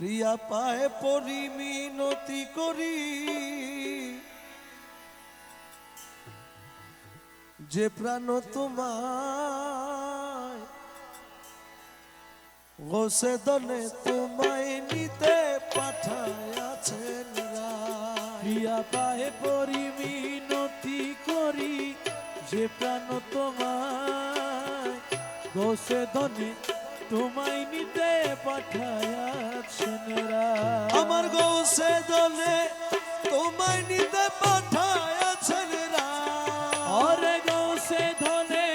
প্রিয়া পায়ে পরিমিনতি করি যে প্রাণ তোমায় গোসে দনে তোমায় নিতে পাঠায়াছেন রায়। প্রিয়া পায়ে পরিমিনতি করি, যে প্রাণ তোমায় গোসে ধনে তোমায় নিতে রায়। আমার গোসে দনে তোমায় নিতে পাঠায়াছেন। অরে গোসে ধনে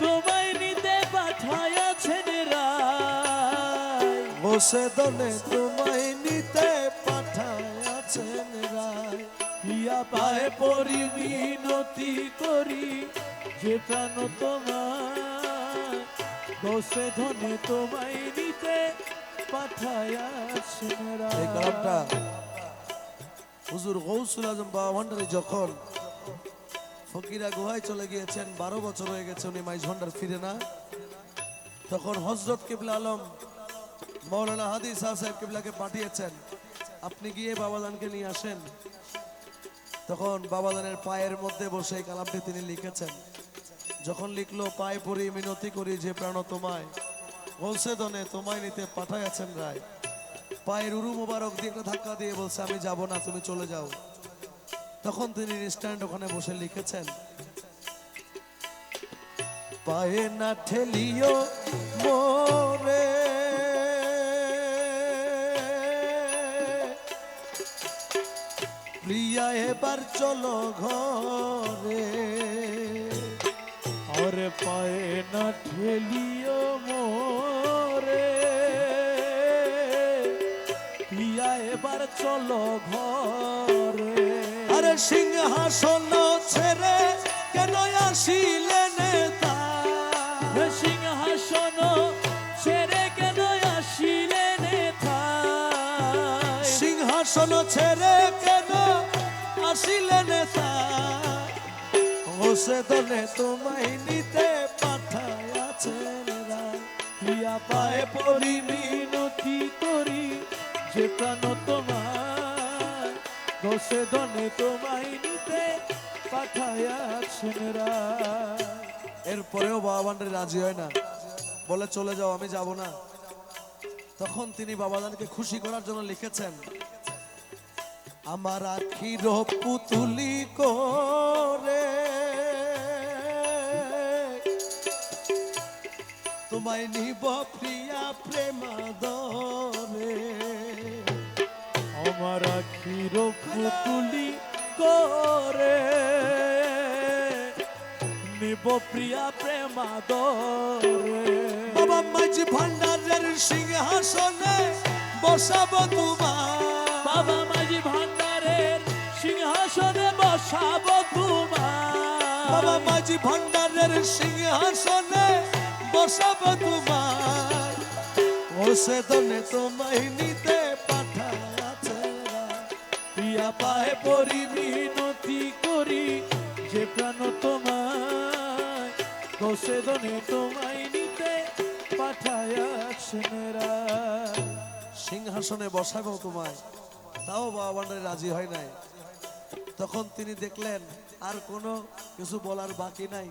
তোমায় নিতে পাঠায়াছেন রায় বসে দলে তোমায় নিতে পাঠায়াছেন রায় প্রিয়া পায়ে পরিমিনতি করি যে প্রাণ তোমায় গোসে ধনে তোমায় নিতে যখন ফকিরা গুহায় চলে গিয়েছেন, বারো বছর হয়ে গেছে উনি ফিরে না, তখন হজরত আলম মৌলানা হাদিস সাহেব পাঠিয়েছেন, আপনি গিয়ে বাবাদানকে নিয়ে আসেন। তখন বাবাদানের পায়ের মধ্যে বসে কালামটি তিনি লিখেছেন। যখন লিখলো, পায়ে পড়ি মিনতি করি যে প্রাণ তোমায়। বলছে দনে তোমায় নিতে পাঠাইয়াছেন রায়। পায়ের উরু মোবারক দিয়ে একটা ধাক্কা দিয়ে বলছে, আমি যাব না, তুমি চলে যাও। তখন তিনি স্ট্যান্ড ওখানে বসে লিখেছেন, পায়ে না ঠেলিও মোরে। প্রিয়া, এবার চলো ঘরে। ওরে পায়ে না ঠেলিও মোরে। প্রিয়া এবার চলো ঘরে। আরে সিংহাসন ছেড়ে কেন আসিলে নেতা? সিংহাসন ছেড়ে কেন আসিলে নেতা? সিংহাসন ছেড়ে কেন আসিলে নেতা? হোসে দলে তোমায় নিতে পায়ে পড়ি, মিনতি করি তোমার। দোষে দনে তোমায় নিতে এরপরেও বাবা রাজি হয় না। বলে, চলে যাও, আমি যাব না। তখন তিনি বাবাদানকে খুশি করার জন্য লিখেছেন, আমার আখির পুতুলি করে তোমায় নিব প্রিয়া প্রেমাদরে। আমার আখির পুতুলি করে। নিব প্রিয়া প্রেমাদরে। বাবা মাঝি ভান্ডারের সিংহাসনে বসাবো তোমার বাবা মাঝি ভান্ডারের সিংহাসনে বসাবো তোমার বাবা মাঝি ভান্ডারের সিংহাসনে বসাবো তোমার বসে দনে তোমায় নিতে প্রিয়া পায়ে পরি মিনতি করি যে প্রাণ তোমায়। দোষে দনে তোমায় নিতে পাঠায়াছেন সিংহাসনে বসাবো তোমায়। তাও বাবা ভান্ডারে রাজি হয় নাই। তখন তিনি দেখলেন, আর কোনো কিছু বলার বাকি নাই।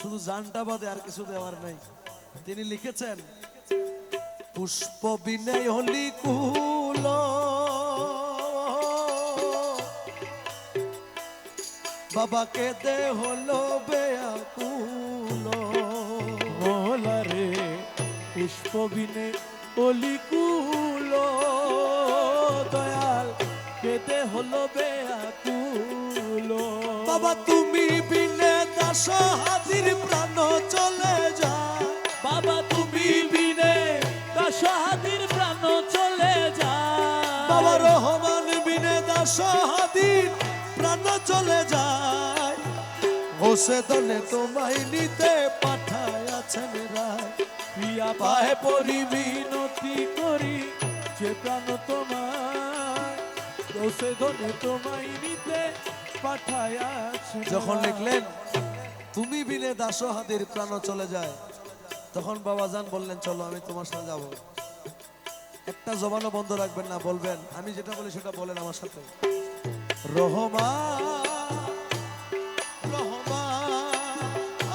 শুধু জানটা বাদে আর কিছু দেওয়ার নাই। তিনি লিখেছেন পুষ্প বিনয় হলি কুল। বাবাকে দে হলো বেয়াকুল। মহলারে পুষ্প বিনে অলিকুল দয়াল কেতে হলো বেয়াকুল। বাবা তুমি বিনে দাস হাতির প্রাণ চলে যায়। বাবা তুমি বিনে দশহাদির প্রাণ চলে যায়। বাবা রহমান বিনে দাস হাতির প্রাণ চলে যায়। হোসে দলে তোমায় নিতে পাঠায়াছেন রায়। প্রিয়া পায়ে পরি মিনতি করি যে প্রাণ দোষে ধনে তোমায় নিতে পাঠায়াছে যখন লিখলেন তুমি বিনে দাস হাতির প্রাণ চলে যায়। তখন বাবাজান বললেন চলো আমি তোমার সাথে যাব। একটা জবানও বন্ধ রাখবেন না বলবেন আমি যেটা বলি সেটা বলেন আমার সাথে। রহমা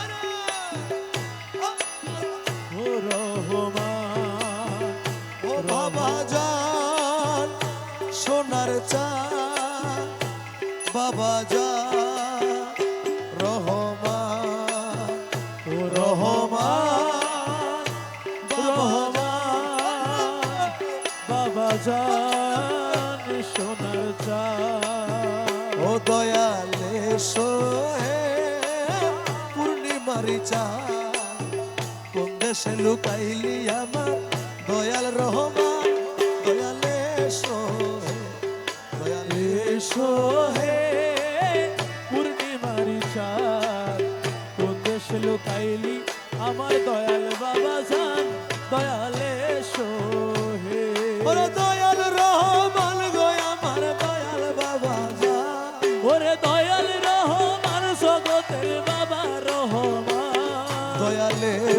আরে, ও বাবা সোনার চা বাবা পূর্ণিমারি চা কোন দেশে লুকাইলি আমার দয়াল রহমান, দয়ালে সোহে দয়ালে এসো হে, পূর্ণিমারি চাঁদ। কোন দেশে লুকাইলি আমার দয়াল বাবা জান, দয়াল এসো হে।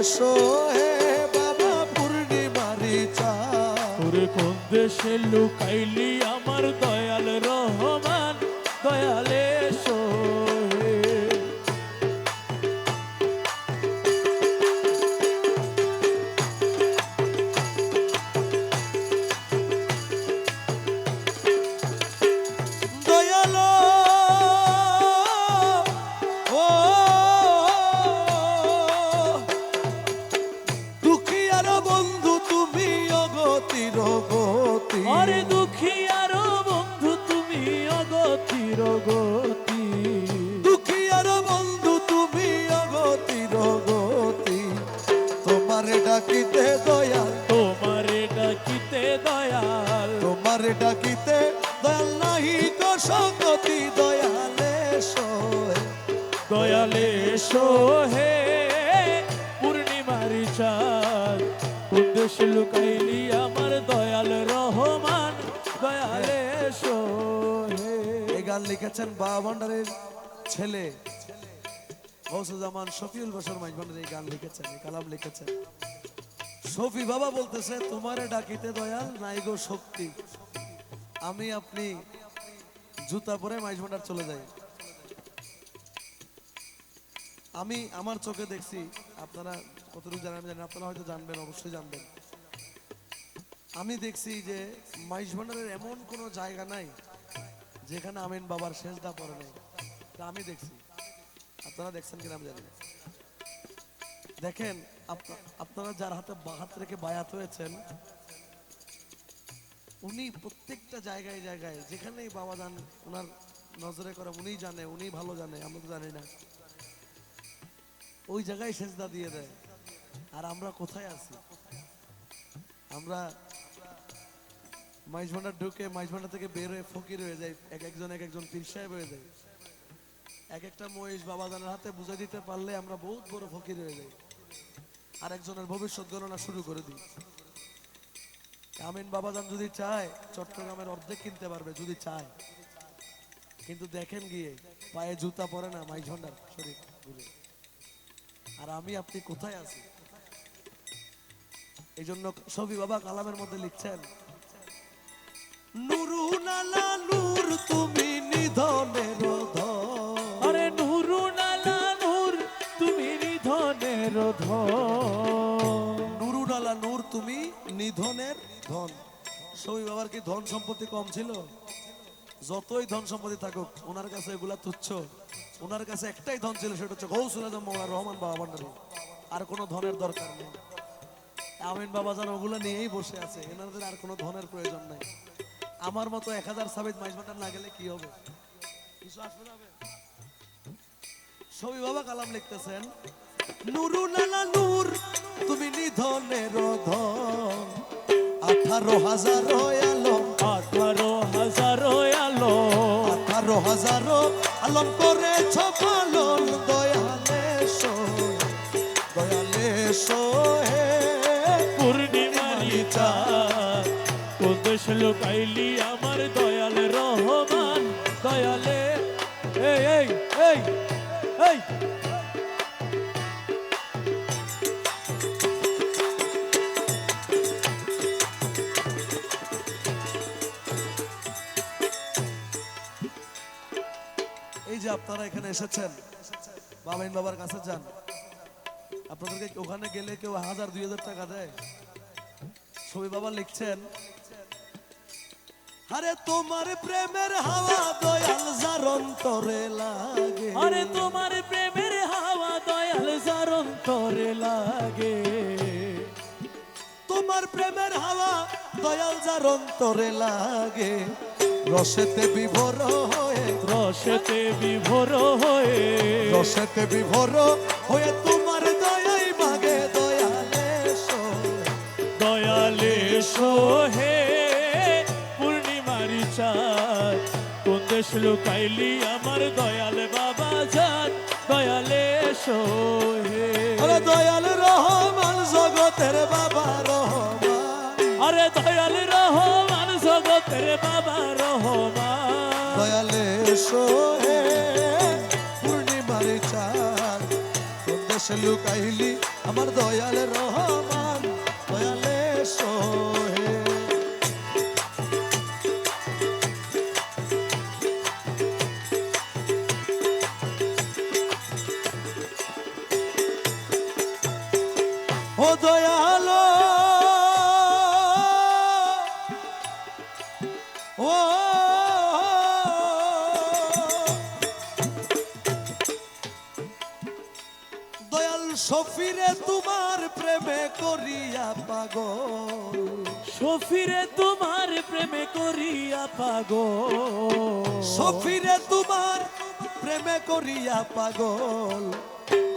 দয়ালে সোহে বাবা পূর্ণিমারি চা। ওরে কোন দেশে লুকাইলি আমার দয়াল সোহে পূর্ণিমারি চাঁদ। উদ্দেশ্য লুকাইলি আমার দয়াল রহমান। দয়ালে সোহে এই গান লিখেছেন বাবা ভান্ডারের ছেলে গৌসুজ্জামান শফিউল বসর মাইজ ভান্ডার এই গান লিখেছেন, এই কালাম লিখেছেন। শফি বাবা বলতেছে, তোমারে ডাকিতে দয়াল নাই গো শক্তি। আমি আপনি জুতা পরে মাইজ ভান্ডার চলে যাই। আমি আমার চোখে দেখছি, আপনারা কতটুকু জানেন, আমি জানি আপনারা হয়তো জানবেন, অবশ্যই জানবেন। আমি দেখছি যে মাইজ ভান্ডারের এমন কোনো জায়গা নাই যেখানে আমিন বাবার শেষদা নাই। তা আমি দেখছি। আপনারা দেখছেন কিনা আমি জানি না। দেখেন আপনারা যার হাতে হাত রেখে বায়াত হয়েছেন, উনি প্রত্যেকটা জায়গায় জায়গায়, যেখানেই বাবা যান ওনার নজরে করে উনি জানে উনি ভালো জানে, আমরা তো জানি না। ওই জায়গায় সেজদা দিয়ে দেয়। আর আমরা কোথায় আছি? আমরা মাইজ ভান্ডার ঢুকে মাইজ ভান্ডার থেকে বের হয়ে ফকির হয়ে যায় এক একজন এক একজন পীর সাহেব হয়ে যায় এক একটা মহিষ বাবাজানের হাতে বুঝে দিতে পারলে আমরা বহুত বড় ফকির হয়ে যাই। আর একজনের ভবিষ্যৎ গণনা শুরু করে দিই। আমিন বাবাজান যদি চায়, চট্টগ্রামের অর্ধেক কিনতে পারবে যদি চায়। কিন্তু দেখেন গিয়ে, পায়ে জুতা পরে না মাইজ ভান্ডার শরীর আর আমি আপনি কোথায় আছি এই জন্য সবই বাবা কালামের মধ্যে লিখছেন নুরু নালা নূর তুমি নিধনের ধন আরে নুরু নালা নূর তুমি নিধনের নুরু নালা নূর তুমি নিধনের ধন। সবই বাবার কি ধন সম্পত্তি কম ছিল? যতই ধন সম্পত্তি থাকুক ওনার কাছে এগুলা তুচ্ছ। ওনার কাছে একটাই ধন ছিল সেটা হচ্ছে গৌসুল আজম মৌলা রহমান বাবা ভান্ডারী আর কোনো ধনের দরকার নেই। আমিন বাবা যেন ওগুলো নিয়েই বসে আছে এনাদের আর কোনো ধনের প্রয়োজন নাই। আমার মতো এক হাজার সাবিত মাইজ ভান্ডার না গেলে কি হবে? কিছু আসবে না? সবই বাবা কালাম লিখতেছেন নুরু নালা নূর তুমি নিধনের ধন। আঠারো হাজার আলম আঠারো হাজার আলো আঠারো হাজার আলম করেছ পালন দয়ালে সো দয়ালে সো হে। পূর্ণিমারি চাঁদ কোদেশ লুকাইলি যে আপনারা এখানে এসেছেন বাবাইন বাবার কাছে যান। আপনাদেরকে ওখানে গেলে কেউ হাজার দুই হাজার টাকা দেয়। ছবি বাবা লিখছেন আরে তোমার প্রেমের হাওয়া দয়াল যার অন্তরে লাগে। আরে তোমার প্রেমের হাওয়া দয়াল যার অন্তরে লাগে। তোমার প্রেমের হাওয়া দয়াল যার অন্তরে লাগে। রসেতে বিভোর হয়ে রসেতে বিভোর হয়ে রসেতে বিভোর হয়ে তোমার দয়াই মাগে দয়ালে দয়ালে সোহে পূর্ণিমারি চাঁদ। কোন দেশ লুকাইলি আমার দয়াল বাবা যান দয়ালে সোহে আরে দয়াল রহমান জগতের বাবা রহমান। আরে দয়াল বাবা রহমান। দয়ালে সোহে পূর্ণিমার চার কোন দেশে লুকাইলি আমার দয়াল রহমান? দয়ালে সোহে ও দয়ালো সফিরে তোমার প্রেমে করিয়া পাগল। সফিরে তোমার প্রেমে করিয়া পাগল। সফিরে তোমার প্রেমে করিয়া পাগল।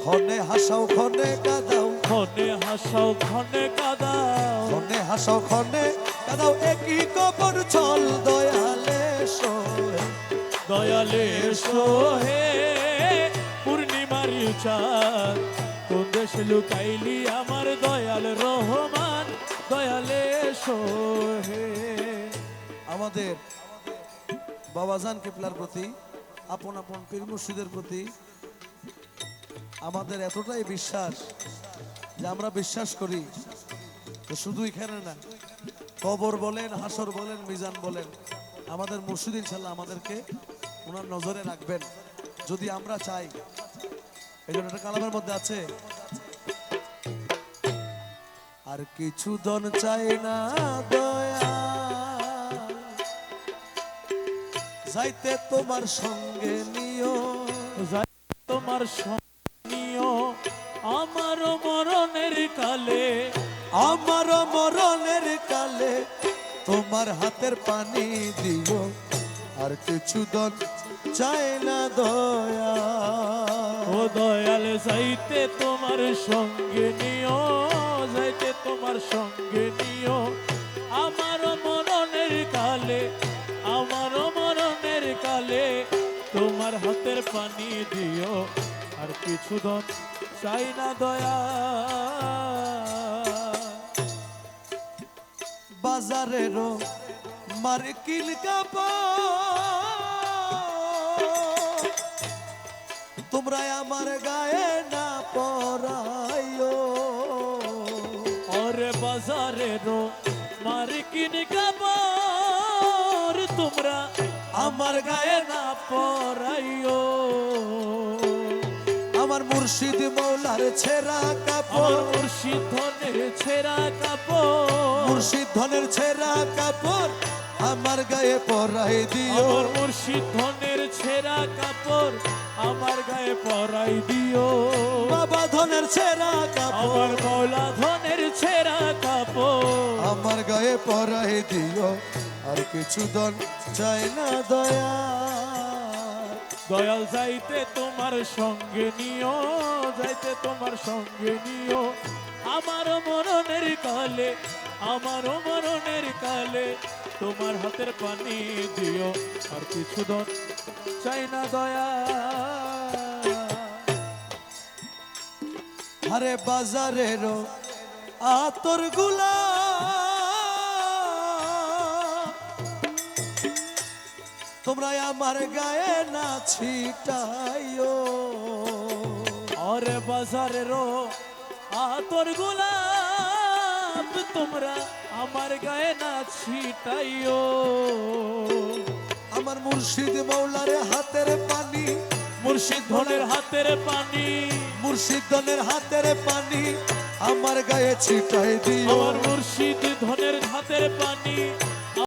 ক্ষণে হাসাও খনে কাদাও। খনে হাসাও ক্ষণে কাদাও। ক্ষণে হাসাও ক্ষণে কাদাও। একই কবর চল দয়ালে সোহে দয়ালে সোহে পূর্ণিমারি চাঁদ। দেশ লুকাইলি আমার দয়াল রহমান, দয়ালে আমাদের বাবাজান কিপলার প্রতি, আপন আপন পীর মুর্শিদের প্রতি আমাদের এতটাই বিশ্বাস যে আমরা বিশ্বাস করি যে শুধু এখানে না, কবর বলেন, হাসর বলেন, মিজান বলেন, আমাদের মুর্শিদ ইনশাল্লাহ আমাদেরকে ওনার নজরে রাখবেন। যদি আমরা চাই আর কিছু দন চাই না দয়া। যাইতে তোমার সঙ্গে নিও তোমার সঙ্গীয় আমার মরণের কালে, আমার মরণের কালে তোমার হাতের পানি দিও আর কিছু দন চাই না দয়া। ও দয়াল যাইতে তোমার সঙ্গে নিও যাইতে তোমার সঙ্গে নিও। আমার মরণের কালে আমার মরণের কালে তোমার হাতের পানি দিও। আর কিছু দন চাই না দয়া। বাজারেরও মার্কিন কাপড় তোমরা আমার গায়ে না পরাইও। ওরে বাজারেরও মার্কিন কাপড় তোমরা আমার গায়ে না পরাইও। আমার মুর্শিদ মৌলার ছেঁড়া কাপড়। মুর্শিদ ধনের ছেঁড়া কাপড়। মুর্শিদ ধনের ছেঁড়া কাপড় আমার গায়ে পরাই দিও। মুর্শিদ ধনের ছেঁড়া কাপড় আমার গায়ে পরাই দিও। বাবা ধনের ছেঁড়া কাপড়। আমার মৌলা ধনের ছেঁড়া কাপড়। আমার গায়ে পরাই দিও। আর কিছু দন চাই না দয়া। দয়াল যাইতে তোমার সঙ্গে নিও যাইতে তোমার সঙ্গে নিও। আমার মরণের কালে আমার মরণের কালে তোমার হাতের পানি দিও, আর কিছু দন চাই না দয়া। আরে বাজারেরও আতরগুলা। তোমরা আমার গায়ে না ছিটাইও। আরে বাজারেরও আতরগুলা তোমরা আমার গায়ে না ছিটাইও। আমার মুর্শিদ মৌলার হাতের পানি। মুর্শিদ ধনের হাতের পানি। মুর্শিদ ধনের হাতের পানি আমার গায়ে ছিটাই দিও। আমার মুর্শিদ ধনের হাতের পানি।